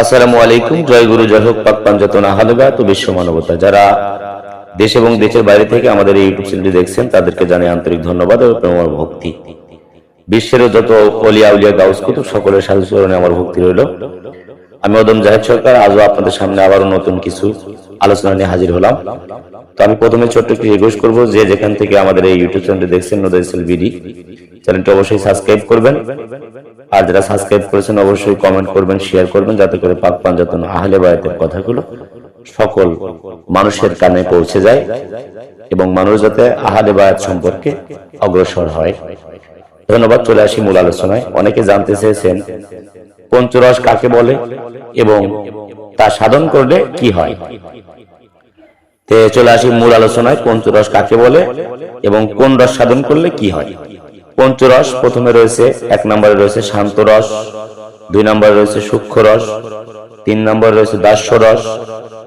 আসসালামু আলাইকুম, জয় গুরু, জয় হোক, পাক পাঞ্জাতন আহালগা তো বিশ্ব মানবতা। যারা দেশ এবং দেশের বাইরে থেকে আমাদের এই ইউটিউব চ্যানেলটি দেখছেন, তাদেরকে জানাই আন্তরিক ধন্যবাদ ও প্রেম ভক্তি। বিশ্বের যত অলিয়া উলিয়া গাউস কুতুব, সকলের সাধু চরণে আমার ভক্তি রইল। আমি ওদম জাহেদ সরকার, আজও আপনাদের সামনে আবারও নতুন কিছু আলোচনা নিয়ে হাজির হলাম। তো আমি প্রথমে ছোট্ট একটু রিকোয়েস্ট করব যে যেখান থেকে আমাদের এই ইউটিউব চ্যানেলটি দেখছেন নোদাইসেল বিডি চ্যানেলটি অবশ্যই সাবস্ক্রাইব করবেন। আর যারা সাবস্ক্রাইব করেছেন, অবশ্যই কমেন্ট করবেন শেয়ার করবেন, যাতে করে পাক পাঞ্জাতন আহলে বায়াতের কথাগুলো সকল মানুষের কানে পৌঁছে যায় এবং মানুষ যাতে আহলে বায়াত সম্পর্কে অগ্রসর হয়। ধন্যবাদ, চলে আসি মূল আলোচনায়। অনেকে জানতে চেয়েছেন, পঞ্চরস কাকে বলে এবং তা সাধন করলে কি হয়? চলে আসি মূল আলোচনায়, পঞ্চরস কাকে বলে এবং কোন রস সাধন করলে কি হয়? পঞ্চরস প্রথমে রয়েছে, এক নম্বরে রয়েছে শান্ত রস, দুই নম্বরে রয়েছে সূক্ষ্ম রস, তিন নম্বরে রয়েছে দাস্য রস,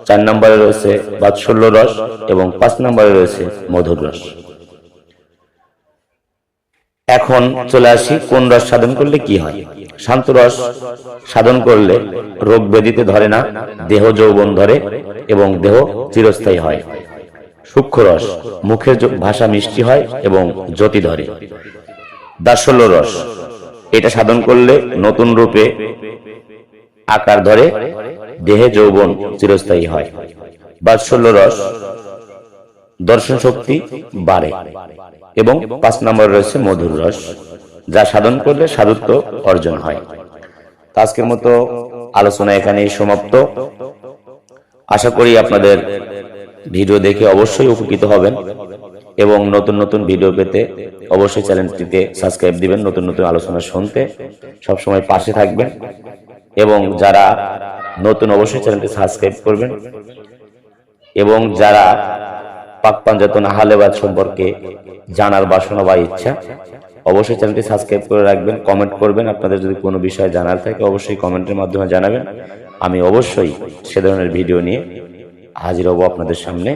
চার নম্বরে রয়েছে বাৎসল্য রস এবং পাঁচ নম্বরে রয়েছে মধুর রস। এখন চলে আসি কোন রস সাধন করলে কি হয়? শান্ত রস সাধন করলে রোগ ব্যাধিতে ধরে না, দেহ যৌবন ধরে এবং দেহ চিরস্থায়ী হয়। সূক্ষ্ম রস মুখের ভাষা মিষ্টি হয় এবং জ্যোতি ধরে। দাসল্য রস, এটা সাধন করলে নতুন রূপে আকার ধরে, দেহে যৌবন চিরস্থায়ী হয়। বাৎসল্য রস দর্শন শক্তি বাড়ে এবং পাঁচ নম্বর রয়েছে মধুর রস। যা সাধন করলে সাধুত্ব অর্জন হয়। আজকের মতো আলোচনা এখানেই সমাপ্ত। আশা করি আপনাদের ভিডিও দেখে অবশ্যই উপকৃত হবেন এবং নতুন নতুন ভিডিও পেতে অবশ্যই চ্যানেলটিতে সাবস্ক্রাইব দিবেন, নতুন নতুন আলোচনা শুনতে। সবসময় পাশে থাকবেন এবং যারা নতুন অবশ্যই চ্যানেলটি সাবস্ক্রাইব করবেন এবং যারা পাক পাঞ্জাতন আহলেবাদ সম্পর্কে জানার বাসনা বা ইচ্ছা অবশ্যই চ্যানেলটি সাবস্ক্রাইব করে রাখবেন, কমেন্ট করবেন। আপনাদের যদি কোনো বিষয় জানার থাকে, অবশ্যই কমেন্টের মাধ্যমে জানাবেন। আমি অবশ্যই সে ধরনের ভিডিও নিয়ে হাজির হব আপনাদের সামনে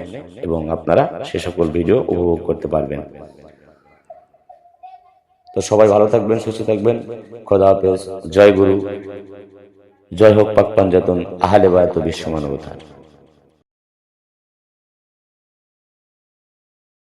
এবং আপনারা সে সকল ভিডিও উপভোগ করতে পারবেন। তো সবাই ভালো থাকবেন, সুস্থ থাকবেন। খোদা হাফেজ। জয় গুরু। জয় হোক পাক পাঞ্জাতন আহলে বায়াত বিশ্ব মানবতার।